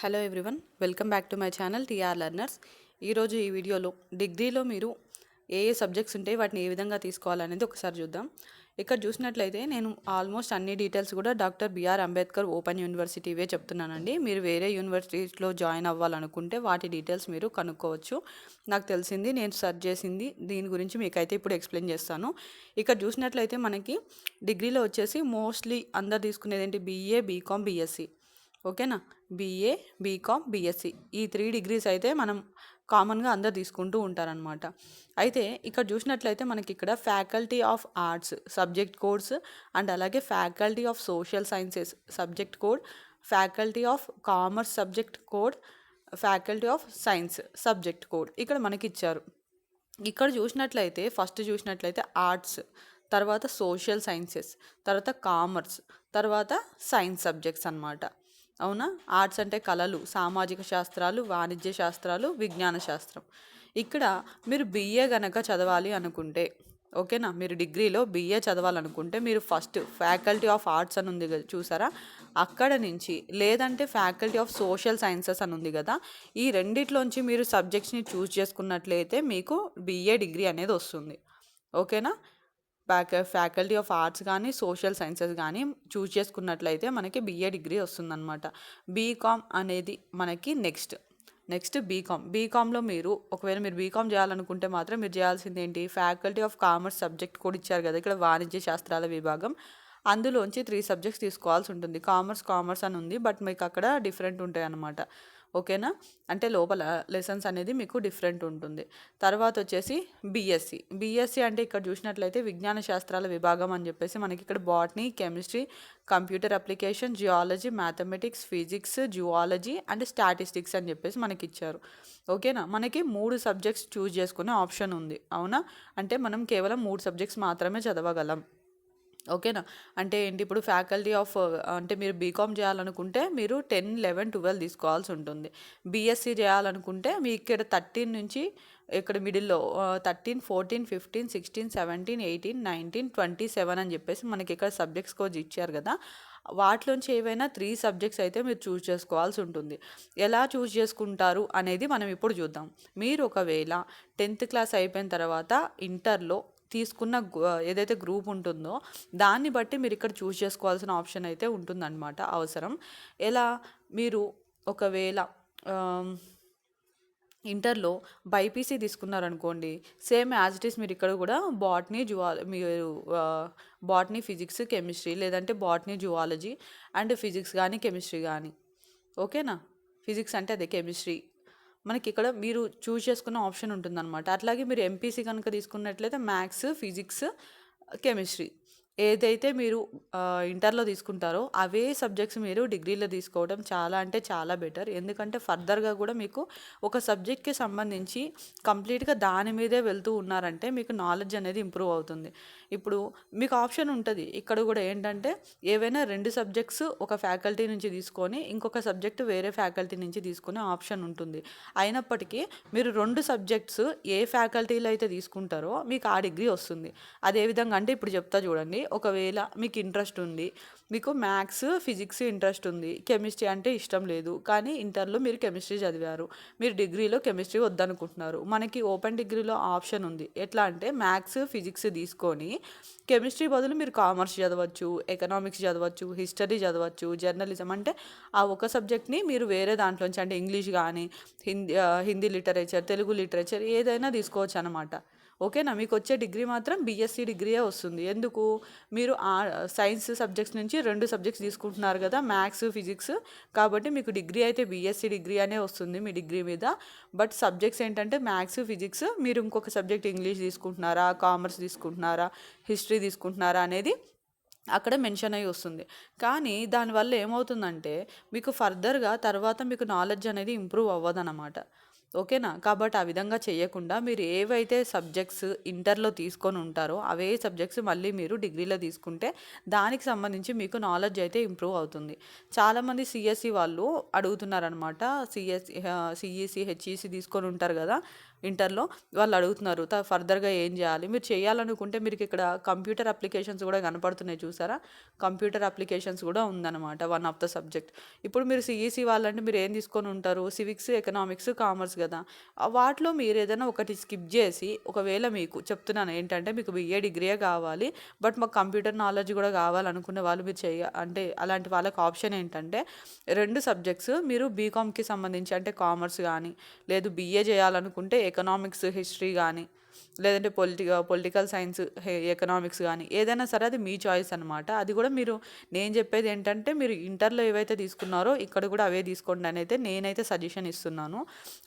Hello everyone welcome back to my channel TR learners ఈరోజు ఈ వీడియోలో డిగ్రీలో మీరు ఏ ఏ సబ్జెక్ట్స్ ఉంటాయి వాటిని ఏ విధంగా తీసుకోవాలనేది ఒకసారి చూద్దాం. ఇక్కడ చూసినట్లయితే నేను ఆల్మోస్ట్ అన్ని డీటెయిల్స్ కూడా డాక్టర్ బిఆర్ అంబేద్కర్ ఓపెన్ యూనివర్సిటీవే చెప్తున్నానండి. మీరు వేరే యూనివర్సిటీస్లో జాయిన్ అవ్వాలనుకుంటే వాటి డీటెయిల్స్ మీరు కనుక్కోవచ్చు. నాకు తెలిసింది నేను సెర్చ్ చేసింది దీని గురించి మీకైతే ఇప్పుడు ఎక్స్ప్లెయిన్ చేస్తాను. ఇక్కడ చూసినట్లయితే మనకి డిగ్రీలో వచ్చేసి మోస్ట్లీ అందరు తీసుకునేది ఏంటి? బీఏ బీకామ్ బీఎస్సీ ఓకేనా? బీఏ బీకామ్ బీఎస్సీ ఈ త్రీ డిగ్రీస్ అయితే మనం కామన్గా అందరు తీసుకుంటూ ఉంటారనమాట అయితే ఇక్కడ చూసినట్లయితే మనకి ఇక్కడ faculty of arts subject codes and అలాగే faculty of social sciences subject code faculty of commerce subject code faculty of science subject code ఇక్కడ మనకి ఇచ్చారు ఇక్కడ చూసినట్లయితే ఫస్ట్ చూసినట్లయితే ఆర్ట్స్ తర్వాత సోషల్ సైన్సెస్ తర్వాత కామర్స్ తర్వాత సైన్స్ సబ్జెక్ట్స్ అన్నమాట. అవునా? ఆర్ట్స్ అంటే కళలు సామాజిక శాస్త్రాలు వాణిజ్య శాస్త్రాలు విజ్ఞాన శాస్త్రం. ఇక్కడ మీరు బిఏ గనక చదవాలి అనుకుంటే ఓకేనా? మీరు డిగ్రీలో బిఏ చదవాలనుకుంటే మీరు ఫస్ట్ ఫ్యాకల్టీ ఆఫ్ ఆర్ట్స్ అని ఉంది కదా చూసారా? అక్కడ నుంచి లేదంటే ఫ్యాకల్టీ ఆఫ్ సోషల్ సైన్సెస్ అని ఉంది కదా ఈ రెండిట్లోంచి మీరు సబ్జెక్ట్స్ని చూస్ చేసుకున్నట్లయితే మీకు బిఏ డిగ్రీ అనేది వస్తుంది. ఓకేనా? ఫ్యాక ఫ్యాకల్టీ ఆఫ్ ఆర్ట్స్ కానీ సోషల్ సైన్సెస్ కానీ చూస్ చేసుకున్నట్లయితే మనకి బిఏ డిగ్రీ వస్తుందన్నమాట. బీకామ్ అనేది మనకి నెక్స్ట్ నెక్స్ట్ బీకామ్ బీకామ్లో మీరు ఒకవేళ మీరు బీకామ్ చేయాలనుకుంటే మాత్రం మీరు చేయాల్సింది ఏంటి? ఫ్యాకల్టీ ఆఫ్ కామర్స్ సబ్జెక్ట్ కూడా ఇచ్చారు కదా ఇక్కడ వాణిజ్య శాస్త్రాల విభాగం. అందులోంచి త్రీ సబ్జెక్ట్స్ తీసుకోవాల్సి ఉంటుంది. కామర్స్ కామర్స్ అని ఉంది బట్ మీకు అక్కడ డిఫరెంట్ ఉంటాయి అన్నమాట ఓకేనా? అంటే లోపల లెసన్స్ అనేది మీకు డిఫరెంట్ ఉంటుంది. తర్వాత వచ్చేసి బీఎస్సీ. బీఎస్సీ అంటే ఇక్కడ చూసినట్లయితే విజ్ఞాన శాస్త్రాల విభాగం అని చెప్పేసి మనకి ఇక్కడ botany chemistry computer application geology mathematics physics zoology and statistics అని చెప్పేసి మనకి ఇచ్చారు. ఓకేనా? మనకి మూడు సబ్జెక్ట్స్ చూస్ చేసుకునే ఆప్షన్ ఉంది. అవునా? అంటే మనం కేవలం మూడు సబ్జెక్ట్స్ మాత్రమే చదవగలం. ఓకేనా? అంటే ఏంటి ఇప్పుడు ఫ్యాకల్టీ ఆఫ్ అంటే మీరు బీకామ్ చేయాలనుకుంటే మీరు టెన్ లెవెన్ ట్వెల్వ్ తీసుకోవాల్సి ఉంటుంది. బీఎస్సీ చేయాలనుకుంటే మీ ఇక్కడ థర్టీన్ నుంచి ఇక్కడ మిడిల్లో thirteen fourteen fifteen sixteen seventeen eighteen nineteen twenty seven అని చెప్పేసి మనకి ఇక్కడ సబ్జెక్ట్స్ కోచ్ ఇచ్చారు కదా. వాటిలోంచి ఏవైనా త్రీ సబ్జెక్ట్స్ అయితే మీరు చూస్ చేసుకోవాల్సి ఉంటుంది. ఎలా చూస్ చేసుకుంటారు అనేది మనం ఇప్పుడు చూద్దాం. మీరు ఒకవేళ టెన్త్ క్లాస్ అయిపోయిన తర్వాత ఇంటర్లో తీసుకున్న ఏదైతే గ్రూప్ ఉంటుందో దాన్ని బట్టి మీరు ఇక్కడ చూస్ చేసుకోవాల్సిన ఆప్షన్ అయితే ఉంటుందన్నమాట అవసరం. ఎలా? మీరు ఒకవేళ ఇంటర్లో బైపీసీ తీసుకున్నారనుకోండి సేమ్ యాజ్ ఇట్ ఈస్ మీరు ఇక్కడ కూడా బాట్నీ జువా మీరు బాట్నీ ఫిజిక్స్ కెమిస్ట్రీ లేదంటే బాటనీ జువాలజీ అండ్ ఫిజిక్స్ కానీ కెమిస్ట్రీ కానీ ఓకేనా? ఫిజిక్స్ అంటే అదే కెమిస్ట్రీ. మనకి ఇక్కడ మీరు చూస్ చేసుకున్న ఆప్షన్ ఉంటుందన్నమాట. అట్లాగే మీరు ఎంపీసీ కనుక తీసుకున్నట్లయితే మ్యాథ్స్ ఫిజిక్స్ కెమిస్ట్రీ ఏదైతే మీరు ఇంటర్లో తీసుకుంటారో అవే సబ్జెక్ట్స్ మీరు డిగ్రీలో తీసుకోవడం చాలా అంటే చాలా బెటర్. ఎందుకంటే ఫర్దర్గా కూడా మీకు ఒక సబ్జెక్ట్కి సంబంధించి కంప్లీట్గా దాని మీదే వెళ్తూ ఉన్నారంటే మీకు నాలెడ్జ్ అనేది ఇంప్రూవ్ అవుతుంది. ఇప్పుడు మీకు ఆప్షన్ ఉంటుంది. ఇక్కడ కూడా ఏంటంటే ఏవైనా రెండు సబ్జెక్ట్స్ ఒక ఫ్యాకల్టీ నుంచి తీసుకొని ఇంకొక సబ్జెక్ట్ వేరే ఫ్యాకల్టీ నుంచి తీసుకునే ఆప్షన్ ఉంటుంది. అయినప్పటికీ మీరు రెండు సబ్జెక్ట్స్ ఏ ఫ్యాకల్టీలో అయితే తీసుకుంటారో మీకు ఆ డిగ్రీ వస్తుంది. అదేవిధంగా అంటే ఇప్పుడు చెప్తా చూడండి. ఒకవేళ మీకు ఇంట్రెస్ట్ ఉంది. మీకు మ్యాథ్స్ ఫిజిక్స్ ఇంట్రెస్ట్ ఉంది. కెమిస్ట్రీ అంటే ఇష్టం లేదు. కానీ ఇంటర్లో మీరు కెమిస్ట్రీ చదివారు. మీరు డిగ్రీలో కెమిస్ట్రీ వద్దనుకుంటున్నారు. మనకి ఓపెన్ డిగ్రీలో ఆప్షన్ ఉంది. ఎట్లా అంటే మ్యాథ్స్ ఫిజిక్స్ తీసుకొని కెమిస్ట్రీ బదులు మీరు కామర్స్ చదవచ్చు ఎకనామిక్స్ చదవచ్చు హిస్టరీ చదవచ్చు జర్నలిజం అంటే ఆ ఒక సబ్జెక్ట్ని మీరు వేరే దాంట్లోంచి అంటే ఇంగ్లీష్ కానీ హిందీ హిందీ లిటరేచర్ తెలుగు లిటరేచర్ ఏదైనా తీసుకోవచ్చు అనమాట ఓకేనా? మీకు వచ్చే డిగ్రీ మాత్రం బీఎస్సీ డిగ్రీయే వస్తుంది. ఎందుకు? మీరు ఆ సైన్స్ సబ్జెక్ట్స్ నుంచి రెండు సబ్జెక్ట్స్ తీసుకుంటున్నారు కదా మ్యాథ్స్ ఫిజిక్స్. కాబట్టి మీకు డిగ్రీ అయితే బీఎస్సీ డిగ్రీ అనే వస్తుంది మీ డిగ్రీ మీద. బట్ సబ్జెక్ట్స్ ఏంటంటే మ్యాథ్స్ ఫిజిక్స్ మీరు ఇంకొక సబ్జెక్ట్ ఇంగ్లీష్ తీసుకుంటున్నారా కామర్స్ తీసుకుంటున్నారా హిస్టరీ తీసుకుంటున్నారా అనేది అక్కడ మెన్షన్ అయ్యి వస్తుంది. కానీ దానివల్ల ఏమవుతుందంటే మీకు ఫర్దర్గా తర్వాత మీకు నాలెడ్జ్ అనేది ఇంప్రూవ్ అవ్వదన్నమాట. ఓకేనా? కాబట్టి ఆ విధంగా చేయకుండా మీరు ఏవైతే సబ్జెక్ట్స్ ఇంటర్లో తీసుకొని ఉంటారో అవే సబ్జెక్ట్స్ మళ్ళీ మీరు డిగ్రీలో తీసుకుంటే దానికి సంబంధించి మీకు నాలెడ్జ్ అయితే ఇంప్రూవ్ అవుతుంది. చాలామంది సిఎస్సి వాళ్ళు అడుగుతున్నారనమాట సిఎస్ సిఈసి హెచ్ఈసి తీసుకొని ఉంటారు కదా ఇంటర్లో వాళ్ళు అడుగుతున్నారు ఫర్దర్గా ఏం చేయాలి? మీరు చేయాలనుకుంటే మీరు ఇక్కడ కంప్యూటర్ అప్లికేషన్స్ కూడా కనపడుతున్నాయి చూసారా? కంప్యూటర్ అప్లికేషన్స్ కూడా ఉందన్నమాట వన్ ఆఫ్ ద సబ్జెక్ట్. ఇప్పుడు మీరు సిఈసి వాళ్ళంటే మీరు ఏం తీసుకొని ఉంటారు? సివిక్స్ ఎకనామిక్స్ కామర్స్ కదా. వాటిలో మీరు ఏదైనా ఒకటి స్కిప్ చేసి ఒకవేళ మీకు చెప్తున్నాను ఏంటంటే మీకు బిఏ డిగ్రీయే కావాలి బట్ మాకు కంప్యూటర్ నాలెడ్జ్ కూడా కావాలనుకునే వాళ్ళు మీరు చేయ అంటే అలాంటి వాళ్ళకి ఆప్షన్ ఏంటంటే రెండు సబ్జెక్ట్స్ మీరు బీకామ్కి సంబంధించి అంటే కామర్స్ కానీ లేదు బిఏ చేయాలనుకుంటే ఎకనామిక్స్ హిస్టరీ కానీ లేదంటే పొలిటిక పొలిటికల్ సైన్స్ ఎకనామిక్స్ కానీ ఏదైనా సరే అది మీ చాయిస్ అనమాట అది కూడా మీరు నేను చెప్పేది ఏంటంటే మీరు ఇంటర్లో ఏవైతే తీసుకున్నారో ఇక్కడ కూడా అవే తీసుకోండి అని అయితే నేనైతే సజెషన్ ఇస్తున్నాను.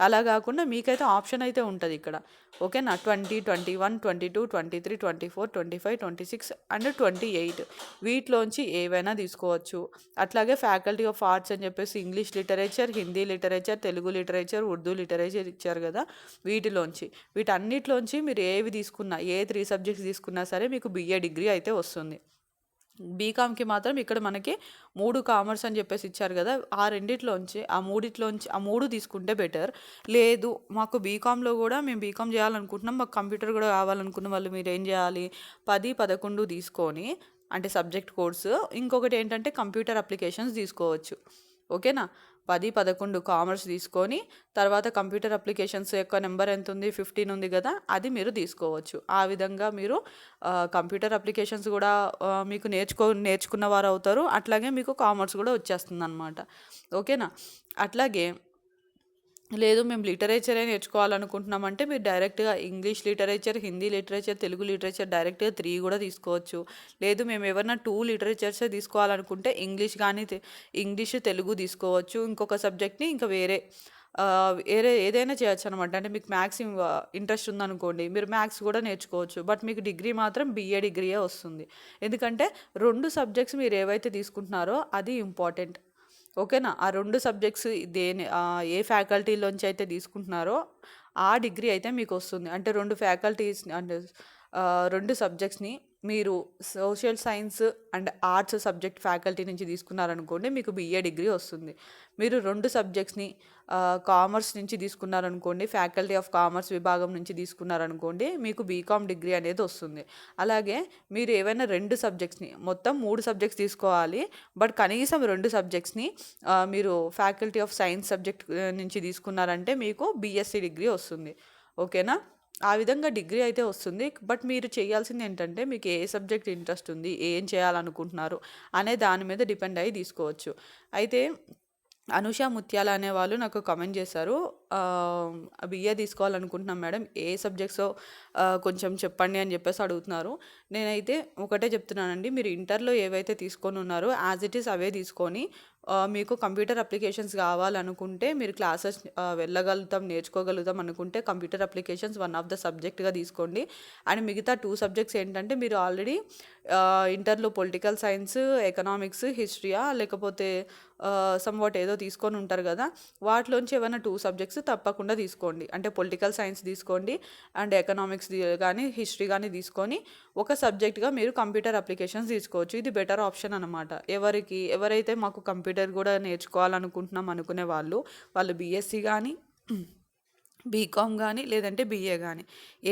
అలా కాకుండా మీకైతే ఆప్షన్ అయితే ఉంటుంది ఇక్కడ. ఓకేనా? Twenty twenty one twenty two twenty three twenty four twenty five twenty six and twenty eight. వీటిలోంచి ఏవైనా తీసుకోవచ్చు. అట్లాగే ఫ్యాకల్టీ ఆఫ్ ఆర్ట్స్ అని చెప్పేసి English literature Hindi literature Telugu literature Urdu literature ఇచ్చారు కదా వీటిలోంచి. వీటన్నిటిలోంచి మీరు ఏవి తీసుకున్నా ఏ త్రీ సబ్జెక్ట్స్ తీసుకున్నా సరే మీకు బిఏ డిగ్రీ అయితే వస్తుంది. బీకామ్కి మాత్రం ఇక్కడ మనకి మూడు కామర్స్ అని చెప్పేసి ఇచ్చారు కదా ఆ రెండిట్లోంచి ఆ మూడిట్లోంచి ఆ మూడు తీసుకుంటే బెటర్ లేదు మాకు బీకామ్లో కూడా మేము బీకామ్ చేయాలనుకుంటున్నాం మాకు కంప్యూటర్ కూడా కావాలనుకున్న వాళ్ళు మీరు ఏం చేయాలి? పది పదకొండు తీసుకొని అంటే సబ్జెక్ట్ కోర్సు ఇంకొకటి ఏంటంటే కంప్యూటర్ అప్లికేషన్స్ తీసుకోవచ్చు. ఓకేనా? పది పదకొండు కామర్స్ తీసుకొని తర్వాత కంప్యూటర్ అప్లికేషన్స్ యొక్క నెంబర్ ఎంత ఉంది ఫిఫ్టీన్ ఉంది కదా అది మీరు తీసుకోవచ్చు. ఆ విధంగా మీరు కంప్యూటర్ అప్లికేషన్స్ కూడా మీకు నేర్చుకో నేర్చుకున్న వారు అవుతారు. అట్లాగే మీకు కామర్స్ కూడా వచ్చేస్తుంది అనమాట ఓకేనా? అట్లాగే లేదు మేము లిటరేచరే నేర్చుకోవాలనుకుంటున్నామంటే మీరు డైరెక్ట్గా English literature Hindi literature Telugu literature డైరెక్ట్గా త్రీ కూడా తీసుకోవచ్చు. లేదు మేము ఎవరన్నా టూ లిటరేచర్సే తీసుకోవాలనుకుంటే ఇంగ్లీష్ కానీ ఇంగ్లీష్ తెలుగు తీసుకోవచ్చు. ఇంకొక సబ్జెక్ట్ని ఇంకా వేరే వేరే ఏదైనా చేయొచ్చు అనమాట అంటే మీకు మ్యాథ్స్ ఇంట్రెస్ట్ ఉందనుకోండి మీరు మ్యాథ్స్ కూడా నేర్చుకోవచ్చు. బట్ మీకు డిగ్రీ మాత్రం బిఏ డిగ్రీయే వస్తుంది. ఎందుకంటే రెండు సబ్జెక్ట్స్ మీరు ఏవైతే తీసుకుంటున్నారో అది ఇంపార్టెంట్. ఓకేనా? ఆ రెండు సబ్జెక్ట్స్ దేని ఏ ఫ్యాకల్టీలోంచి అయితే తీసుకుంటున్నారో ఆ డిగ్రీ అయితే మీకు వస్తుంది. అంటే రెండు ఫ్యాకల్టీస్ అంటే రెండు సబ్జెక్ట్స్ని మీరు social science and arts subject faculty నుంచి తీసుకున్నారనుకోండి మీకు బిఏ డిగ్రీ వస్తుంది. మీరు రెండు సబ్జెక్ట్స్ని కామర్స్ నుంచి తీసుకున్నారనుకోండి ఫ్యాకల్టీ ఆఫ్ కామర్స్ విభాగం నుంచి తీసుకున్నారనుకోండి మీకు బీకామ్ డిగ్రీ అనేది వస్తుంది. అలాగే మీరు ఏవైనా రెండు సబ్జెక్ట్స్ని మొత్తం మూడు సబ్జెక్ట్స్ తీసుకోవాలి బట్ కనీసం రెండు సబ్జెక్ట్స్ని మీరు ఫ్యాకల్టీ ఆఫ్ సైన్స్ సబ్జెక్ట్ నుంచి తీసుకున్నారంటే మీకు బీఎస్సీ డిగ్రీ వస్తుంది. ఓకేనా? ఆ విధంగా డిగ్రీ అయితే వస్తుంది. బట్ మీరు చేయాల్సింది ఏంటంటే మీకు ఏ సబ్జెక్ట్ ఇంట్రెస్ట్ ఉంది ఏం చేయాలనుకుంటున్నారు అనే దాని మీద డిపెండ్ అయ్యి తీసుకోవచ్చు. అయితే అనుష ముత్యాల అనే వాళ్ళు నాకు కమెంట్ చేశారు. బిఏ తీసుకోవాలనుకుంటున్నాం మేడం ఏ సబ్జెక్ట్సో కొంచెం చెప్పండి అని చెప్పేసి అడుగుతున్నారు. నేనైతే ఒకటే చెప్తున్నానండి మీరు ఇంటర్లో ఏవైతే తీసుకొని ఉన్నారో యాజ్ ఇట్ ఈస్ అవే తీసుకొని మీకు కంప్యూటర్ అప్లికేషన్స్ కావాలనుకుంటే మీరు క్లాసెస్ వెళ్ళగలుగుతాం నేర్చుకోగలుగుతాం అనుకుంటే computer applications one of the సబ్జెక్ట్గా తీసుకోండి. అండ్ మిగతా టూ సబ్జెక్ట్స్ ఏంటంటే మీరు ఆల్రెడీ ఇంటర్లో పొలిటికల్ సైన్స్ ఎకనామిక్స్ హిస్టరీయా లేకపోతే సమ్వాట్ ఏదో తీసుకొని ఉంటారు కదా వాటిలోంచి ఏమైనా టూ సబ్జెక్ట్స్ తప్పకుండా తీసుకోండి. అంటే పొలిటికల్ సైన్స్ తీసుకోండి అండ్ ఎకనామిక్స్ కానీ హిస్టరీ కానీ తీసుకొని ఒక సబ్జెక్ట్గా మీరు కంప్యూటర్ అప్లికేషన్స్ తీసుకోవచ్చు. ఇది బెటర్ ఆప్షన్ అనమాట ఎవరికి ఎవరైతే మాకు కంప్యూటర్ కంప్యూటర్ కూడా నేర్చుకోవాలనుకుంటున్నాం అనుకునే వాళ్ళు వాళ్ళు బీఎస్సీ కానీ బీకామ్ కానీ లేదంటే బీఏ కానీ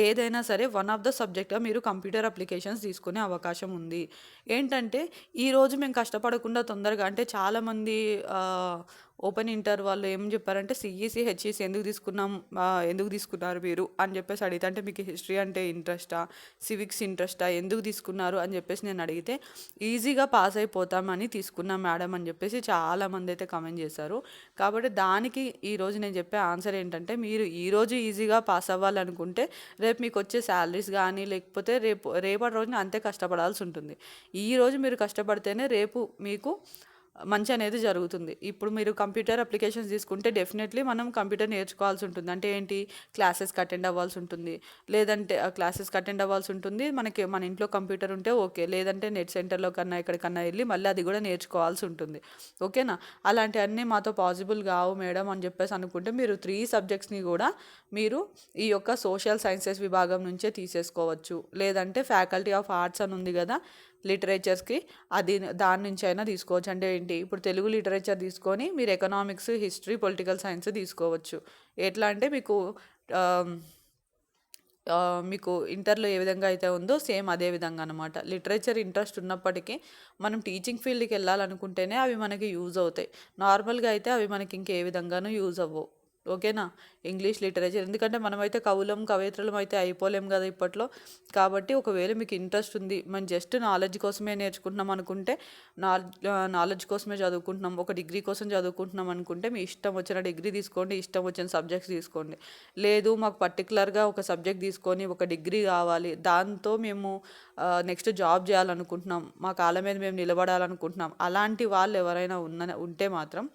ఏదైనా సరే వన్ ఆఫ్ ద సబ్జెక్ట్గా మీరు కంప్యూటర్ అప్లికేషన్స్ తీసుకునే అవకాశం ఉంది. ఏంటంటే ఈరోజు మేము కష్టపడకుండా తొందరగా అంటే చాలామంది ఓపెన్ ఇంటర్ వాళ్ళు ఏం చెప్పారంటే సిఈసి హెచ్ఈసి ఎందుకు తీసుకున్నాం ఎందుకు తీసుకున్నారు మీరు? అని చెప్పేసి అడిగితే అంటే మీకు హిస్టరీ అంటే ఇంట్రెస్టా? సివిక్స్ ఇంట్రెస్టా? ఎందుకు తీసుకున్నారు? అని చెప్పేసి నేను అడిగితే ఈజీగా పాస్ అయిపోతామని తీసుకున్నాం మేడం అని చెప్పేసి చాలామంది అయితే కమెంట్ చేశారు. కాబట్టి దానికి ఈరోజు నేను చెప్పే ఆన్సర్ ఏంటంటే మీరు ఈరోజు ఈజీగా పాస్ అవ్వాలనుకుంటే రేపు మీకు వచ్చే శాలరీస్ కానీ లేకపోతే రేపు రేపటి రోజున అంతే కష్టపడాల్సి ఉంటుంది. ఈరోజు మీరు కష్టపడితేనే రేపు మీకు మంచి అనేది జరుగుతుంది. ఇప్పుడు మీరు కంప్యూటర్ అప్లికేషన్స్ తీసుకుంటే డెఫినెట్లీ మనం కంప్యూటర్ నేర్చుకోవాల్సి ఉంటుంది. అంటే ఏంటి? క్లాసెస్కి అటెండ్ అవ్వాల్సి ఉంటుంది. లేదంటే క్లాసెస్కి అటెండ్ అవ్వాల్సి ఉంటుంది. మనకి మన ఇంట్లో కంప్యూటర్ ఉంటే ఓకే. లేదంటే నెట్ సెంటర్లో కన్నా ఎక్కడికన్నా వెళ్ళి మళ్ళీ అది కూడా నేర్చుకోవాల్సి ఉంటుంది. ఓకేనా? అలాంటివన్నీ మాతో పాసిబుల్ కావు మేడం అని చెప్పేసి అనుకుంటే మీరు త్రీ సబ్జెక్ట్స్ని కూడా మీరు ఈ యొక్క సోషల్ సైన్సెస్ విభాగం నుంచే తీసేసుకోవచ్చు. లేదంటే ఫ్యాకల్టీ ఆఫ్ ఆర్ట్స్ అని ఉంది కదా లిటరేచర్స్కి అది దాని నుంచి అయినా తీసుకోవచ్చు. అంటే ఏంటి? ఇప్పుడు తెలుగు లిటరేచర్ తీసుకొని మీరు ఎకనామిక్స్ హిస్టరీ పొలిటికల్ సైన్స్ తీసుకోవచ్చు. ఎట్లా అంటే మీకు మీకు ఇంటర్లో ఏ విధంగా అయితే ఉందో సేమ్ అదే విధంగా అనమాట లిటరేచర్ ఇంట్రెస్ట్ ఉన్నప్పటికీ మనం టీచింగ్ ఫీల్డ్కి వెళ్ళాలనుకుంటేనే అవి మనకి యూజ్ అవుతాయి. నార్మల్గా అయితే అవి మనకి ఇంకే విధంగానూ యూజ్ అవ్వవు. ఓకేనా? English literature. ఎందుకంటే మనమైతే కవులం కవయిత్రులం అయితే అయిపోలేం కదా ఇప్పట్లో. కాబట్టి ఒకవేళ మీకు ఇంట్రెస్ట్ ఉంది మనం జస్ట్ నాలెడ్జ్ కోసమే నేర్చుకుంటున్నాం అనుకుంటే నాలెడ్జ్ కోసమే చదువుకుంటున్నాం ఒక డిగ్రీ కోసం చదువుకుంటున్నాం అనుకుంటే మీ ఇష్టం వచ్చిన డిగ్రీ తీసుకోండి ఇష్టం వచ్చిన సబ్జెక్ట్స్ తీసుకోండి. లేదు మాకు పర్టికులర్గా ఒక సబ్జెక్ట్ తీసుకొని ఒక డిగ్రీ కావాలి దాంతో మేము నెక్స్ట్ జాబ్ చేయాలనుకుంటున్నాం మా కాళ్ళ మీద మేము నిలబడాలనుకుంటున్నాం అలాంటి వాళ్ళు ఎవరైనా ఉన్న ఉంటే మాత్రం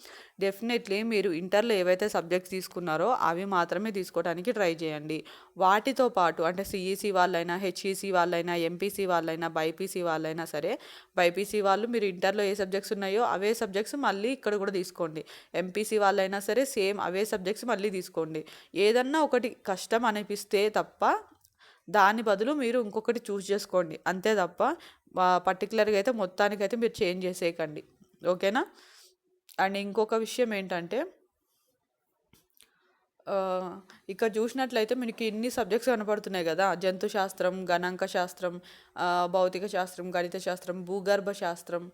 డెఫినెట్లీ మీరు ఇంటర్లో ఏవైతే సబ్జెక్ట్స్ తీసుకున్నారో అవి మాత్రమే తీసుకోవడానికి ట్రై చేయండి. వాటితో పాటు అంటే సిఈసి వాళ్ళైనా హెచ్ఈసి వాళ్ళైనా ఎంపీసీ వాళ్ళైనా బైపీసీ వాళ్ళైనా సరే బైపీసీ వాళ్ళు మీరు ఇంటర్లో ఏ సబ్జెక్ట్స్ ఉన్నాయో అవే సబ్జెక్ట్స్ మళ్ళీ ఇక్కడ కూడా తీసుకోండి. ఎంపీసీ వాళ్ళైనా సరే సేమ్ అవే సబ్జెక్ట్స్ మళ్ళీ తీసుకోండి. ఏదన్నా ఒకటి కష్టం అనిపిస్తే తప్ప దాని బదులు మీరు ఇంకొకటి చూస్ చేసుకోండి. అంతే తప్ప పర్టికులర్గా అయితే మొత్తానికైతే మీరు చేంజ్ చేసేయకండి. ఓకేనా? అండ్ ఇంకొక విషయం ఏంటంటే ఇక్కడ చూసినట్లయితే మనకి ఇన్ని సబ్జెక్ట్స్ కనపడుతున్నాయి కదా. జంతు శాస్త్రం గణాంక శాస్త్రం భౌతిక శాస్త్రం గణిత శాస్త్రం భూగర్భ శాస్త్రం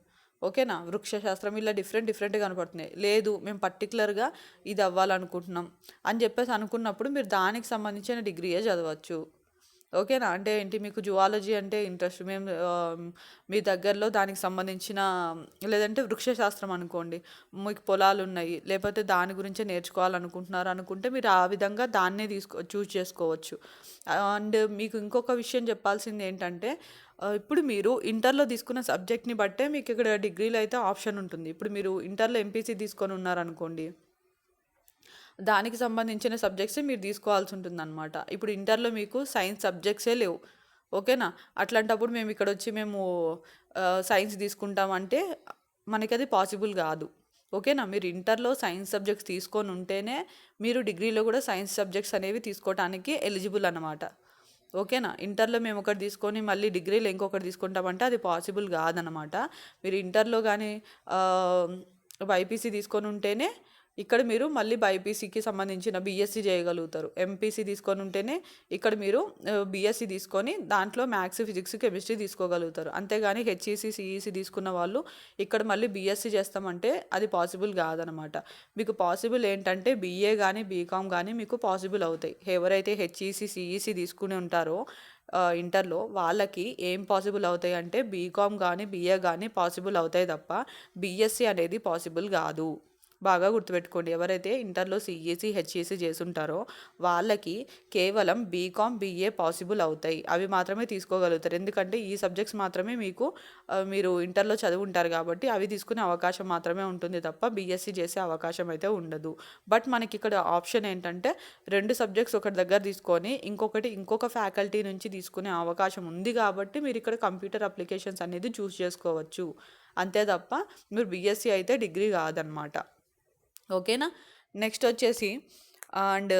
ఓకేనా? వృక్ష శాస్త్రం ఇలా డిఫరెంట్ డిఫరెంట్ కనపడుతున్నాయి. లేదు మేము పర్టికులర్గా ఇది అవ్వాలనుకుంటున్నాం అని చెప్పేసి అనుకున్నప్పుడు మీరు దానికి సంబంధించిన డిగ్రీయే చదవచ్చు. ఓకేనా? అంటే ఏంటి మీకు జువాలజీ అంటే ఇంట్రెస్ట్. మేము మీ దగ్గరలో దానికి సంబంధించిన లేదంటే వృక్షశాస్త్రం అనుకోండి. మీకు పొలాలు ఉన్నాయి. లేకపోతే దాని గురించే నేర్చుకోవాలనుకుంటున్నారు అనుకుంటే మీరు ఆ విధంగా దాన్నే తీసుకో చూస్ చేసుకోవచ్చు. అండ్ మీకు ఇంకొక విషయం చెప్పాల్సింది ఏంటంటే ఇప్పుడు మీరు ఇంటర్లో తీసుకున్న సబ్జెక్ట్ని బట్టే మీకు ఇక్కడ డిగ్రీలో అయితే ఆప్షన్ ఉంటుంది. ఇప్పుడు మీరు ఇంటర్లో ఎంపీసీ తీసుకొని ఉన్నారనుకోండి దానికి సంబంధించిన సబ్జెక్ట్సే మీరు తీసుకోవాల్సి ఉంటుంది అనమాట ఇప్పుడు ఇంటర్లో మీకు సైన్స్ సబ్జెక్ట్సే లేవు. ఓకేనా? అట్లాంటప్పుడు మేము ఇక్కడ వచ్చి మేము సైన్స్ తీసుకుంటాం అంటే మనకి అది పాసిబుల్ కాదు. ఓకేనా? మీరు ఇంటర్లో సైన్స్ సబ్జెక్ట్స్ తీసుకొని ఉంటేనే మీరు డిగ్రీలో కూడా సైన్స్ సబ్జెక్ట్స్ అనేవి తీసుకోవడానికి ఎలిజిబుల్ అనమాట ఓకేనా? ఇంటర్లో మేము ఒకటి తీసుకొని మళ్ళీ డిగ్రీలో ఇంకొకటి తీసుకుంటామంటే అది పాసిబుల్ కాదనమాట మీరు ఇంటర్లో కానీ బైపీసీ తీసుకొని ఉంటేనే ఇక్కడ మీరు మళ్ళీ బైపీసీకి సంబంధించిన బీఎస్సీ చేయగలుగుతారు. ఎంపీసీ తీసుకొని ఉంటేనే ఇక్కడ మీరు బీఎస్సీ తీసుకొని దాంట్లో మ్యాథ్స్ ఫిజిక్స్ కెమిస్ట్రీ తీసుకోగలుగుతారు. అంతేగాని హెచ్ఈసీ సిఈసీ తీసుకున్న వాళ్ళు ఇక్కడ మళ్ళీ బీఎస్సీ చేస్తామంటే అది పాసిబుల్ కాదనమాట. మీకు పాసిబుల్ ఏంటంటే బీఏ కానీ బీకామ్ కానీ మీకు పాసిబుల్ అవుతాయి. ఎవరైతే హెచ్ఈసీ సిఈసీ తీసుకుని ఉంటారో ఇంటర్లో వాళ్ళకి ఏం పాసిబుల్ అవుతాయి అంటే బీకామ్ కానీ బీఏ కానీ పాసిబుల్ అవుతాయి తప్ప బీఎస్సీ అనేది పాసిబుల్ కాదు. బాగా గుర్తుపెట్టుకోండి. ఎవరైతే ఇంటర్లో సిఈసి హెచ్ఈసి చేస్తుంటారో వాళ్ళకి కేవలం బీకామ్ బీఏ పాసిబుల్ అవుతాయి. అవి మాత్రమే తీసుకోగలుగుతారు. ఎందుకంటే ఈ సబ్జెక్ట్స్ మాత్రమే మీకు మీరు ఇంటర్లో చదువుంటారు ఉంటారు కాబట్టి అవి తీసుకునే అవకాశం మాత్రమే ఉంటుంది తప్ప బీఎస్సీ చేసే అవకాశం అయితే ఉండదు. బట్ మనకి ఇక్కడ ఆప్షన్ ఏంటంటే రెండు సబ్జెక్ట్స్ ఒకటి దగ్గర తీసుకొని ఇంకొకటి ఇంకొక ఫ్యాకల్టీ నుంచి తీసుకునే అవకాశం ఉంది కాబట్టి మీరు ఇక్కడ కంప్యూటర్ అప్లికేషన్స్ అనేది చూస్ చేసుకోవచ్చు. అంతే తప్ప మీరు బీఎస్సీ అయితే డిగ్రీ కాదనమాట. ఓకేనా? నెక్స్ట్ వచ్చేసి అండ్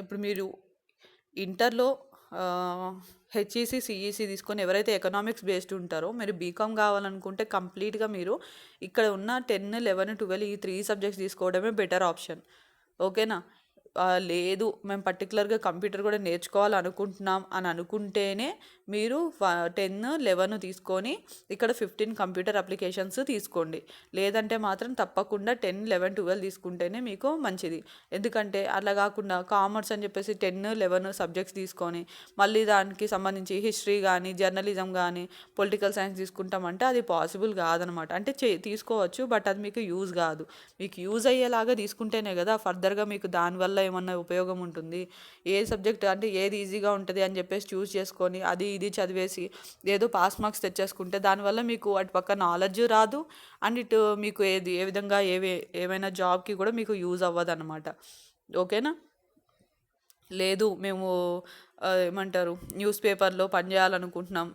ఇప్పుడు మీరు ఇంటర్లో హెచ్ఈసి సిఈసి తీసుకొని ఎవరైతే ఎకనామిక్స్ బేస్డ్ ఉంటారో మీరు బీకామ్ కావాలనుకుంటే కంప్లీట్గా మీరు ఇక్కడ ఉన్న టెన్ లెవెన్ ట్వెల్వ్ ఈ త్రీ సబ్జెక్ట్స్ తీసుకోవడమే బెటర్ ఆప్షన్. ఓకేనా? లేదు మేము పర్టికులర్గా కంప్యూటర్ కూడా నేర్చుకోవాలనుకుంటున్నాం అని అనుకుంటేనే మీరు టెన్ లెవెన్ తీసుకొని ఇక్కడ ఫిఫ్టీన్ కంప్యూటర్ అప్లికేషన్స్ తీసుకోండి. లేదంటే మాత్రం తప్పకుండా టెన్ లెవెన్ ట్వెల్వ్ తీసుకుంటేనే మీకు మంచిది. ఎందుకంటే అలా కాకుండా కామర్స్ అని చెప్పేసి టెన్ లెవెన్ సబ్జెక్ట్స్ తీసుకొని మళ్ళీ దానికి సంబంధించి హిస్టరీ కానీ జర్నలిజం కానీ పొలిటికల్ సైన్స్ తీసుకుంటామంటే అది పాసిబుల్ కాదనమాట. అంటే చే తీసుకోవచ్చు బట్ అది మీకు యూజ్ కాదు. మీకు యూజ్ అయ్యేలాగా తీసుకుంటేనే కదా ఫర్దర్గా మీకు దానివల్ల ఏమన్నా ఉపయోగం ఉంటుంది? ఏ సబ్జెక్ట్ అంటే ఏది ఈజీగా ఉంటుంది అని చెప్పేసి చూస్ చేసుకొని అది ఇది చదివేసి ఏదో పాస్ మార్క్స్ తెచ్చేసుకుంటే దానివల్ల మీకు అటు పక్క నాలెడ్జ్ రాదు అండ్ ఇటు మీకు ఏది ఏ విధంగా ఏవే ఏమైనా జాబ్కి కూడా మీకు యూజ్ అవ్వదు అనమాట ఓకేనా? లేదు మేము ఏమంటారు న్యూస్ పేపర్లో పనిచేయాలనుకుంటున్నాం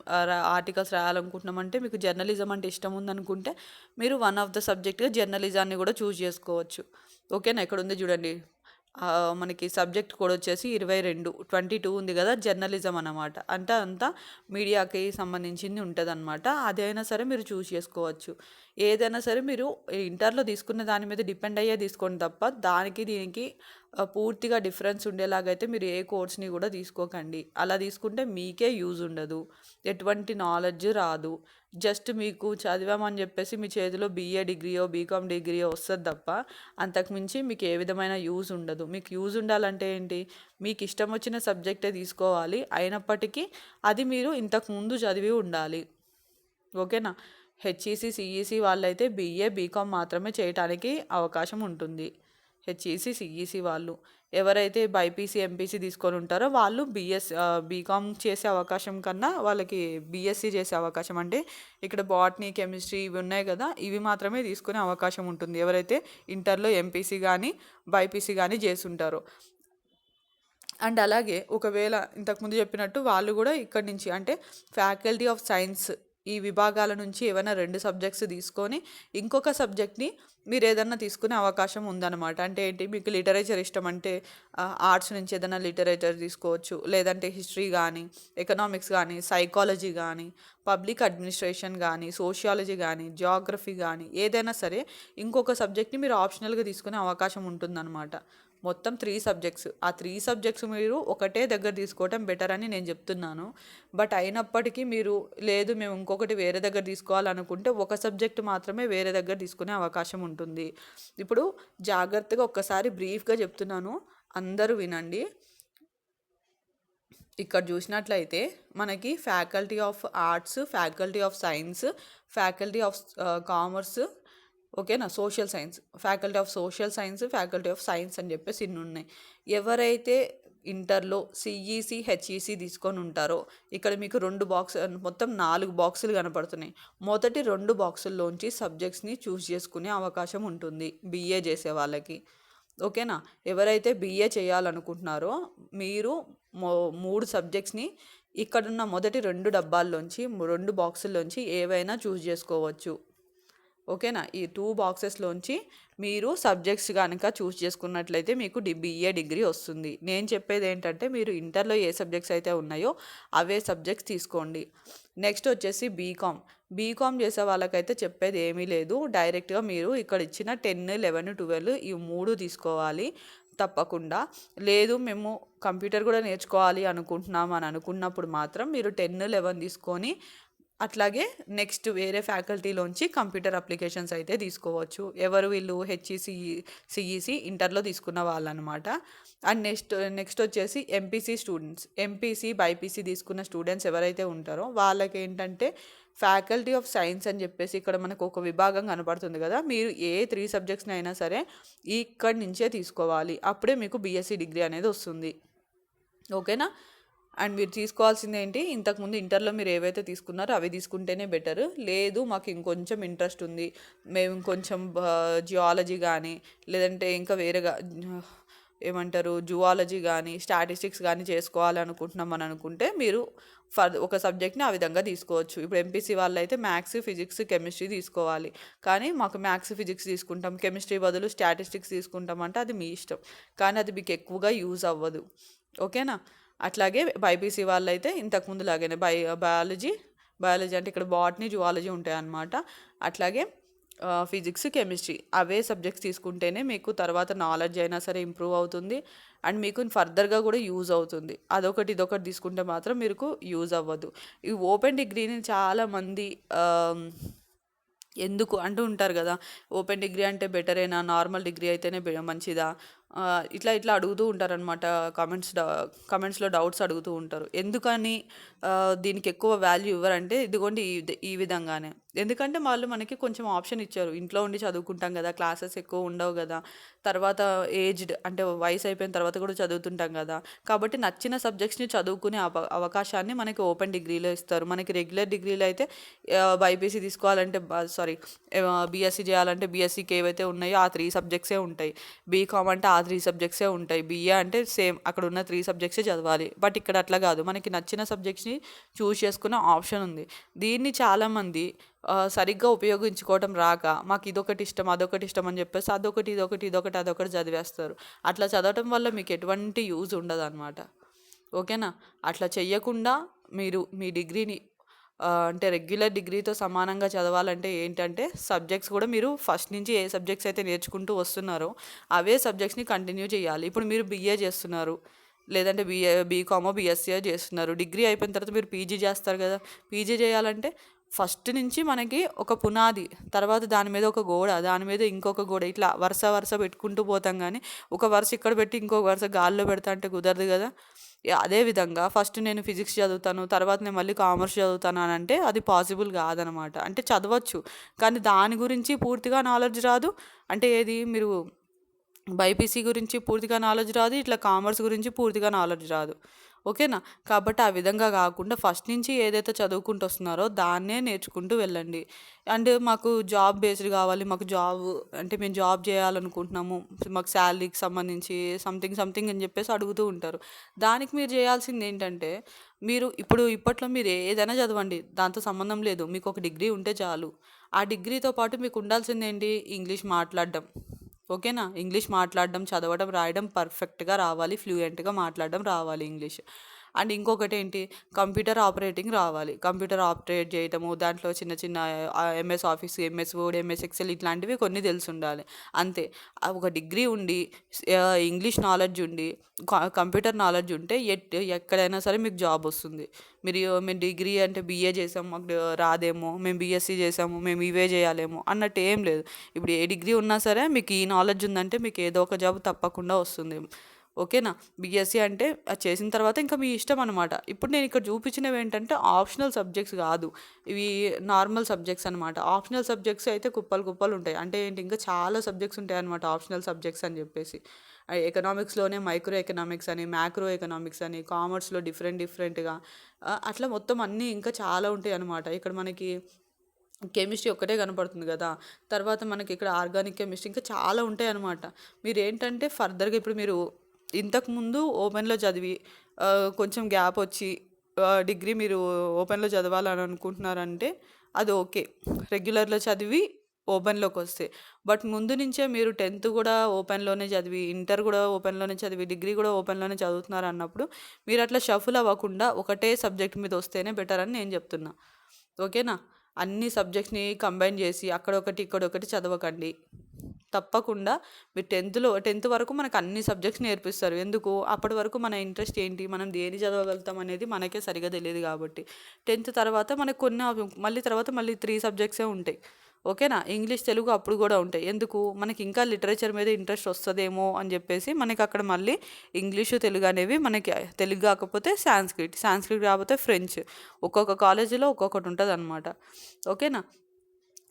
ఆర్టికల్స్ రాయాలనుకుంటున్నాం అంటే మీకు జర్నలిజం అంటే ఇష్టం ఉందనుకుంటే మీరు వన్ ఆఫ్ ద సబ్జెక్ట్గా జర్నలిజాన్ని కూడా చూస్ చేసుకోవచ్చు. ఓకేనా? ఇక్కడ ఉంది చూడండి. మనకి సబ్జెక్ట్ కూడా వచ్చేసి ఇరవై రెండు ట్వంటీ టూ ఉంది కదా జర్నలిజం అనమాట అంటే అంతా మీడియాకి సంబంధించింది ఉంటుంది అనమాట అదైనా సరే మీరు చూస్ చేసుకోవచ్చు. ఏదైనా సరే మీరు ఇంటర్లో తీసుకున్న దాని మీద డిపెండ్ అయ్యే తీసుకోండి తప్ప దానికి దీనికి పూర్తిగా డిఫరెన్స్ ఉండేలాగైతే మీరు ఏ కోర్స్ని కూడా తీసుకోకండి. అలా తీసుకుంటే మీకే యూజ్ ఉండదు. ఎటువంటి నాలెడ్జ్ రాదు. జస్ట్ మీకు చదివామని చెప్పేసి మీ చేతిలో బీఏ డిగ్రీయో బీకామ్ డిగ్రీయో వస్తుంది తప్ప అంతకుమించి మీకు ఏ విధమైన యూజ్ ఉండదు. మీకు యూజ్ ఉండాలంటే ఏంటి? మీకు ఇష్టం వచ్చిన సబ్జెక్టే తీసుకోవాలి. అయినప్పటికీ అది మీరు ఇంతకుముందు చదివి ఉండాలి. ఓకేనా? హెచ్ఈసి సిఈసి వాళ్ళైతే బీఏ బీకామ్ మాత్రమే చేయటానికి అవకాశం ఉంటుంది. హెచ్ఈసి సిఈసి వాళ్ళు. ఎవరైతే బైపీసీ ఎంపీసీ తీసుకొని ఉంటారో వాళ్ళు బిఎస్ బీకామ్ చేసే అవకాశం కన్నా వాళ్ళకి బీఎస్సీ చేసే అవకాశం. అంటే ఇక్కడ బాటనీ కెమిస్ట్రీ ఇవి ఉన్నాయి కదా ఇవి మాత్రమే తీసుకునే అవకాశం ఉంటుంది. ఎవరైతే ఇంటర్లో ఎంపీసీ కానీ బైపీసీ కానీ చేస్తుంటారో. అండ్ అలాగే ఒకవేళ ఇంతకుముందు చెప్పినట్టు వాళ్ళు కూడా ఇక్కడి నుంచి అంటే ఫ్యాకల్టీ ఆఫ్ సైన్స్ ఈ విభాగాల నుంచి ఏమైనా రెండు సబ్జెక్ట్స్ తీసుకొని ఇంకొక సబ్జెక్ట్ని మీరు ఏదన్నా తీసుకునే అవకాశం ఉందన్నమాట. అంటే ఏంటి? మీకు లిటరేచర్ ఇష్టం అంటే ఆర్ట్స్ నుంచి ఏదైనా లిటరేచర్ తీసుకోవచ్చు. లేదంటే హిస్టరీ కానీ ఎకనామిక్స్ కానీ సైకాలజీ కానీ పబ్లిక్ అడ్మినిస్ట్రేషన్ కానీ సోషియాలజీ కానీ జాగ్రఫీ కానీ ఏదైనా సరే ఇంకొక సబ్జెక్ట్ని మీరు ఆప్షనల్గా తీసుకునే అవకాశం ఉంటుందన్నమాట. మొత్తం త్రీ సబ్జెక్ట్స్ ఆ త్రీ సబ్జెక్ట్స్ మీరు ఒకటే దగ్గర తీసుకోవటం బెటర్ అని నేను చెప్తున్నాను. బట్ అయినప్పటికీ మీరు లేదు మేము ఇంకొకటి వేరే దగ్గర తీసుకోవాలనుకుంటే ఒక సబ్జెక్ట్ మాత్రమే వేరే దగ్గర తీసుకునే అవకాశం ఉంటుంది. ఇప్పుడు జాగ్రత్తగా ఒక్కసారి బ్రీఫ్గా చెప్తున్నాను. అందరూ వినండి. ఇక్కడ చూసినట్లయితే మనకి faculty of arts faculty of science faculty of commerce ఓకేనా? Social science. Faculty of social science faculty of science అని చెప్పేసి ఇన్ని ఉన్నాయి. ఎవరైతే ఇంటర్లో సిఈసి హెచ్ఈసి తీసుకొని ఉంటారో ఇక్కడ మీకు రెండు బాక్స్ మొత్తం నాలుగు బాక్సులు కనపడుతున్నాయి. మొదటి రెండు బాక్సుల్లోంచి సబ్జెక్ట్స్ని చూస్ చేసుకునే అవకాశం ఉంటుంది బీఏ చేసే వాళ్ళకి. ఓకేనా? ఎవరైతే బీఏ చేయాలనుకుంటున్నారో మీరు మో మూడు సబ్జెక్ట్స్ని ఇక్కడున్న మొదటి రెండు డబ్బాల్లోంచి రెండు బాక్సుల్లోంచి ఏవైనా చూస్ చేసుకోవచ్చు. ఓకేనా? ఈ టూ బాక్సెస్లోంచి మీరు సబ్జెక్ట్స్ కనుక చూస్ చేసుకున్నట్లయితే మీకు డి బిఏ డిగ్రీ వస్తుంది. నేను చెప్పేది ఏంటంటే మీరు ఇంటర్లో ఏ సబ్జెక్ట్స్ అయితే ఉన్నాయో అవే సబ్జెక్ట్స్ తీసుకోండి. నెక్స్ట్ వచ్చేసి బీకామ్ బీకామ్ చేసే వాళ్ళకైతే చెప్పేది ఏమీ లేదు. డైరెక్ట్గా మీరు ఇక్కడ ఇచ్చిన టెన్ లెవెన్ ట్వెల్వ్ ఈ మూడు తీసుకోవాలి తప్పకుండా. లేదు మేము కంప్యూటర్ కూడా నేర్చుకోవాలి అనుకుంటున్నాం అని అనుకున్నప్పుడు మాత్రం మీరు టెన్ లెవెన్ తీసుకొని అట్లాగే నెక్స్ట్ వేరే ఫ్యాకల్టీలోంచి కంప్యూటర్ అప్లికేషన్స్ అయితే తీసుకోవచ్చు. ఎవరు వీళ్ళు హెచ్ఈసి సిఈసి ఇంటర్లో తీసుకున్న వాళ్ళనమాట. అండ్ నెక్స్ట్ నెక్స్ట్ వచ్చేసి ఎంపీసీ స్టూడెంట్స్. ఎంపీసీ బైపీసీ తీసుకున్న స్టూడెంట్స్ ఎవరైతే ఉంటారో వాళ్ళకి ఏంటంటే ఫ్యాకల్టీ ఆఫ్ సైన్స్ అని చెప్పేసి ఇక్కడ మనకు ఒక విభాగం కనపడుతుంది కదా మీరు ఏ త్రీ సబ్జెక్ట్స్ని అయినా సరే ఇక్కడి నుంచే తీసుకోవాలి. అప్పుడే మీకు బీఎస్సీ డిగ్రీ అనేది వస్తుంది. ఓకేనా? అండ్ మీరు తీసుకోవాల్సింది ఏంటి? ఇంతకుముందు ఇంటర్లో మీరు ఏవైతే తీసుకున్నారో అవి తీసుకుంటేనే బెటర్. లేదు మాకు ఇంకొంచెం ఇంట్రెస్ట్ ఉంది. మేము ఇంకొంచెం జియాలజీ కానీ లేదంటే ఇంకా వేరేగా ఏమంటారు జువాలజీ కానీ స్టాటిస్టిక్స్ కానీ చేసుకోవాలనుకుంటున్నాం అని అనుకుంటే మీరు ఫర్ ఒక సబ్జెక్ట్ని ఆ విధంగా తీసుకోవచ్చు. ఇప్పుడు ఎంపీసీ వాళ్ళు అయితే మ్యాథ్స్ ఫిజిక్స్ కెమిస్ట్రీ తీసుకోవాలి. కానీ మాకు మ్యాథ్స్ ఫిజిక్స్ తీసుకుంటాం. కెమిస్ట్రీ బదులు స్టాటిస్టిక్స్ తీసుకుంటాం అంటే అది మీ ఇష్టం. కానీ అది మీకు ఎక్కువగా యూజ్ అవ్వదు. ఓకేనా? అట్లాగే బైపీసీ వాళ్ళు అయితే ఇంతకుముందు లాగానే బై బయాలజీ బయాలజీ అంటే ఇక్కడ బాటనీ జువాలజీ ఉంటాయి అన్నమాట అట్లాగే ఫిజిక్స్ కెమిస్ట్రీ అవే సబ్జెక్ట్స్ తీసుకుంటేనే మీకు తర్వాత నాలెడ్జ్ అయినా సరే ఇంప్రూవ్ అవుతుంది. అండ్ మీకు ఫర్దర్గా కూడా యూజ్ అవుతుంది. అదొకటి ఇదొకటి తీసుకుంటే మాత్రం మీకు యూజ్ అవ్వదు. ఈ ఓపెన్ డిగ్రీని చాలామంది ఎందుకు అంటూ ఉంటారు కదా ఓపెన్ డిగ్రీ అంటే బెటరేనా నార్మల్ డిగ్రీ అయితేనే మంచిదా? ఇట్లా ఇట్లా అడుగుతూ ఉంటారనమాట కామెంట్స్ కమెంట్స్లో డౌట్స్ అడుగుతూ ఉంటారు. ఎందుకని దీనికి ఎక్కువ వాల్యూ ఇవ్వరంటే ఇదిగోండి ఈ ఈ విధంగానే. ఎందుకంటే వాళ్ళు మనకి కొంచెం ఆప్షన్ ఇచ్చారు. ఇంట్లో ఉండి చదువుకుంటాం కదా క్లాసెస్ ఎక్కువ ఉండవు కదా. తర్వాత ఏజ్డ్ అంటే వయసు అయిపోయిన తర్వాత కూడా చదువుతుంటాం కదా. కాబట్టి నచ్చిన సబ్జెక్ట్స్ని చదువుకునే అవ అవకాశాన్ని మనకి ఓపెన్ డిగ్రీలో ఇస్తారు. మనకి రెగ్యులర్ డిగ్రీలో అయితే బైపీసీ తీసుకోవాలంటే సారీ బీఎస్సీ చేయాలంటే బీఎస్సీకి ఏవైతే ఉన్నాయో ఆ త్రీ సబ్జెక్ట్సే ఉంటాయి. బీకామ్ అంటే ఆ త్రీ సబ్జెక్ట్సే ఉంటాయి. బిఏ అంటే సేమ్ అక్కడ ఉన్న త్రీ సబ్జెక్ట్సే చదవాలి. బట్ ఇక్కడ అట్లా కాదు. మనకి నచ్చిన సబ్జెక్ట్స్ని చూస్ చేసుకునే ఆప్షన్ ఉంది. దీన్ని చాలామంది సరిగ్గా ఉపయోగించుకోవడం రాక మాకు ఇదొకటి ఇష్టం అదొకటి ఇష్టం అని చెప్పేసి అదొకటి ఇదొకటి ఇదొకటి అదొకటి చదివేస్తారు. అట్లా చదవటం వల్ల మీకు ఎటువంటి యూజ్ ఉండదు అనమాట ఓకేనా? అట్లా చెయ్యకుండా మీరు మీ డిగ్రీని అంటే రెగ్యులర్ డిగ్రీతో సమానంగా చదవాలంటే ఏంటంటే సబ్జెక్ట్స్ కూడా మీరు ఫస్ట్ నుంచి ఏ సబ్జెక్ట్స్ అయితే నేర్చుకుంటూ వస్తున్నారో అవే సబ్జెక్ట్స్ని కంటిన్యూ చేయాలి. ఇప్పుడు మీరు బిఏ చేస్తున్నారు లేదంటే బీఏ బీకామో బీఎస్సీ చేస్తున్నారు డిగ్రీ అయిపోయిన తర్వాత మీరు పీజీ చేస్తారు కదా. పీజీ చేయాలంటే ఫస్ట్ నుంచి మనకి ఒక పునాది తర్వాత దాని మీద ఒక గోడ దాని మీద ఇంకొక గోడ ఇట్లా వరుస వరుస పెట్టుకుంటూ పోతాం కానీ ఒక వరుస ఇక్కడ పెట్టి ఇంకొక వరుస గాల్లో పెడతా అంటే కుదరదు కదా. అదే విధంగా ఫస్ట్ నేను ఫిజిక్స్ చదువుతాను తర్వాత నేను మళ్ళీ కామర్స్ చదువుతాను అని అంటే అది పాసిబుల్ కాదనమాట. అంటే చదవచ్చు కానీ దాని గురించి పూర్తిగా నాలెడ్జ్ రాదు. అంటే ఏది? మీరు బైపీసీ గురించి పూర్తిగా నాలెడ్జ్ రాదు ఇట్లా కామర్స్ గురించి పూర్తిగా నాలెడ్జ్ రాదు. ఓకేనా? కాబట్టి ఆ విధంగా కాకుండా ఫస్ట్ నుంచి ఏదైతే చదువుకుంటూ వస్తున్నారో దాన్నే నేర్చుకుంటూ వెళ్ళండి. అండ్ మాకు జాబ్ బేస్డ్ కావాలి మాకు జాబ్ అంటే మేము జాబ్ చేయాలనుకుంటున్నాము మాకు శాలరీకి సంబంధించి సంథింగ్ సంథింగ్ అని చెప్పేసి అడుగుతూ ఉంటారు. దానికి మీరు చేయాల్సింది ఏంటంటే మీరు ఇప్పుడు ఇప్పట్లో మీరు ఏదైనా చదవండి దాంతో సంబంధం లేదు మీకు ఒక డిగ్రీ ఉంటే చాలు. ఆ డిగ్రీతో పాటు మీకు ఉండాల్సింది ఏంటి? ఇంగ్లీష్ మాట్లాడడం. ఓకేనా? ఇంగ్లీష్ మాట్లాడడం చదవడం రాయడం పర్ఫెక్ట్గా రావాలి ఫ్లూయెంట్గా మాట్లాడడం రావాలి ఇంగ్లీష్. అండ్ ఇంకొకటి ఏంటి? కంప్యూటర్ ఆపరేటింగ్ రావాలి. కంప్యూటర్ ఆపరేట్ చేయటము దాంట్లో చిన్న చిన్న MS office MS word MS excel ఇట్లాంటివి కొన్ని తెలిసి ఉండాలి అంతే ఒక డిగ్రీ ఉండి ఇంగ్లీష్ నాలెడ్జ్ ఉండి కంప్యూటర్ నాలెడ్జ్ ఉంటే ఎట్ ఎక్కడైనా సరే మీకు జాబ్ వస్తుంది. మీరు మేము డిగ్రీ అంటే బీఏ చేసాము మాకు రాదేమో మేము బీఎస్సీ చేసాము మేము ఇవే చేయాలేమో అన్నట్టు ఏం లేదు. ఇప్పుడు ఏ డిగ్రీ ఉన్నా సరే మీకు ఈ నాలెడ్జ్ ఉందంటే మీకు ఏదో ఒక జాబ్ తప్పకుండా వస్తుంది. ఓకేనా? బీఎస్సీ అంటే అది చేసిన తర్వాత ఇంకా మీ ఇష్టం అనమాట ఇప్పుడు నేను ఇక్కడ చూపించినవి ఏంటంటే ఆప్షనల్ సబ్జెక్ట్స్ కాదు. ఇవి నార్మల్ సబ్జెక్ట్స్ అనమాట ఆప్షనల్ సబ్జెక్ట్స్ అయితే కుప్పలు కుప్పలు ఉంటాయి. అంటే ఏంటి? ఇంకా చాలా సబ్జెక్ట్స్ ఉంటాయి అనమాట ఆప్షనల్ సబ్జెక్ట్స్ అని చెప్పేసి. ఎకనామిక్స్లోనే మైక్రో ఎకనామిక్స్ అని మ్యాక్రో ఎకనామిక్స్ అని కామర్స్లో డిఫరెంట్ డిఫరెంట్గా అట్లా మొత్తం అన్నీ ఇంకా చాలా ఉంటాయి అనమాట ఇక్కడ మనకి కెమిస్ట్రీ ఒక్కటే కనపడుతుంది కదా. తర్వాత మనకి ఇక్కడ ఆర్గానిక్ కెమిస్ట్రీ ఇంకా చాలా ఉంటాయి అనమాట మీరు ఏంటంటే ఫర్దర్గా ఇప్పుడు మీరు ఇంతకుముందు ఓపెన్లో చదివి కొంచెం గ్యాప్ వచ్చి డిగ్రీ మీరు ఓపెన్లో చదవాలని అనుకుంటున్నారంటే అది ఓకే. రెగ్యులర్లో చదివి ఓపెన్లోకి వస్తే. బట్ ముందు నుంచే మీరు టెన్త్ కూడా ఓపెన్లోనే చదివి ఇంటర్ కూడా ఓపెన్లోనే చదివి డిగ్రీ కూడా ఓపెన్లోనే చదువుతున్నారు అన్నప్పుడు మీరు అట్లా షఫుల్ అవ్వకుండా ఒకటే సబ్జెక్ట్ మీద వస్తేనే బెటర్ అని నేను చెప్తున్నా. ఓకేనా? అన్ని సబ్జెక్ట్స్ని కంబైన్ చేసి అక్కడ ఒకటి ఇక్కడ ఒకటి చదవకండి. తప్పకుండా మీరు టెన్త్లో టెన్త్ వరకు మనకు అన్ని సబ్జెక్ట్స్ నేర్పిస్తారు. ఎందుకు? అప్పటి వరకు మన ఇంట్రెస్ట్ ఏంటి? మనం దేని చదవగలుగుతాం అనేది మనకే సరిగా తెలియదు కాబట్టి. టెన్త్ తర్వాత మనకు కొన్ని మళ్ళీ తర్వాత మళ్ళీ త్రీ సబ్జెక్ట్సే ఉంటాయి. ఓకేనా? ఇంగ్లీష్ తెలుగు అప్పుడు కూడా ఉంటాయి. ఎందుకు? మనకి ఇంకా లిటరేచర్ మీద ఇంట్రెస్ట్ వస్తుందేమో అని చెప్పేసి మనకి అక్కడ మళ్ళీ ఇంగ్లీషు తెలుగు అనేవి మనకి తెలుగు కాకపోతే సాంస్క్రిట్ సాంస్క్రిట్ కాకపోతే ఫ్రెంచ్. ఒక్కొక్క కాలేజీలో ఒక్కొక్కటి ఉంటుంది అనమాట ఓకేనా?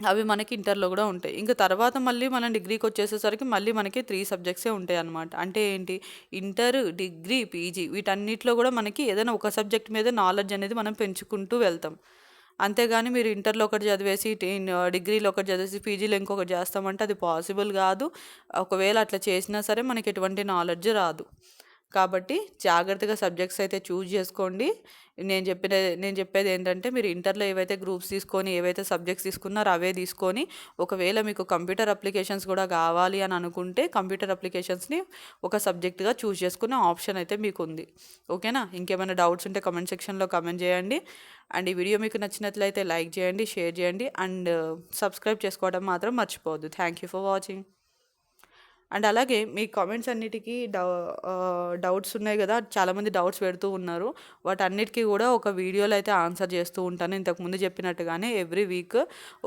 అవి మనకి ఇంటర్లో కూడా ఉంటాయి. ఇంకా తర్వాత మళ్ళీ మనం డిగ్రీకి వచ్చేసేసరికి మళ్ళీ మనకి త్రీ సబ్జెక్ట్సే ఉంటాయి అనమాట అంటే ఏంటి? ఇంటర్ డిగ్రీ పీజీ వీటన్నిటిలో కూడా మనకి ఏదైనా ఒక సబ్జెక్ట్ మీద నాలెడ్జ్ అనేది మనం పెంచుకుంటూ వెళ్తాం. అంతేగాని మీరు ఇంటర్లో ఒకటి చదివేసి డిగ్రీలో ఒకటి చదివేసి పీజీలో ఇంకొకటి చేస్తామంటే అది పాసిబుల్ కాదు. ఒకవేళ అట్లా చేసినా సరే మనకి ఎటువంటి నాలెడ్జ్ రాదు. కాబట్టి జాగ్రత్తగా సబ్జెక్ట్స్ అయితే చూజ్ చేసుకోండి. నేను చెప్పిన నేను చెప్పేది ఏంటంటే మీరు ఇంటర్లో ఏవైతే గ్రూప్స్ తీసుకొని ఏవైతే సబ్జెక్ట్స్ తీసుకున్నారో అవే తీసుకొని ఒకవేళ మీకు కంప్యూటర్ అప్లికేషన్స్ కూడా కావాలి అని అనుకుంటే కంప్యూటర్ అప్లికేషన్స్ని ఒక సబ్జెక్ట్గా చూస్ చేసుకునే ఆప్షన్ అయితే మీకు ఉంది ఓకేనా? ఇంకేమైనా డౌట్స్ ఉంటే కమెంట్ సెక్షన్లో కమెంట్ చేయండి. అండ్ ఈ వీడియో మీకు నచ్చినట్లయితే లైక్ చేయండి షేర్ చేయండి. అండ్ సబ్స్క్రైబ్ చేసుకోవడం మాత్రం మర్చిపోవద్దు. Thank you for watching. And అలాగే మీ కామెంట్స్ అన్నిటికీ డౌ డౌట్స్ ఉన్నాయి కదా చాలామంది డౌట్స్ పెడుతూ ఉన్నారు. వాటన్నిటికీ కూడా ఒక వీడియోలో అయితే ఆన్సర్ చేస్తూ ఉంటాను. ఇంతకుముందు చెప్పినట్టుగానే ఎవ్రీ వీక్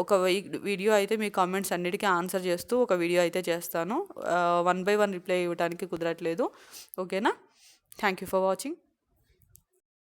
ఒక వీక్ వీడియో అయితే మీ కామెంట్స్ అన్నిటికీ ఆన్సర్ చేస్తూ ఒక వీడియో అయితే చేస్తాను. వన్ బై వన్ రిప్లై ఇవ్వడానికి కుదరట్లేదు. ఓకేనా? Thank you for watching.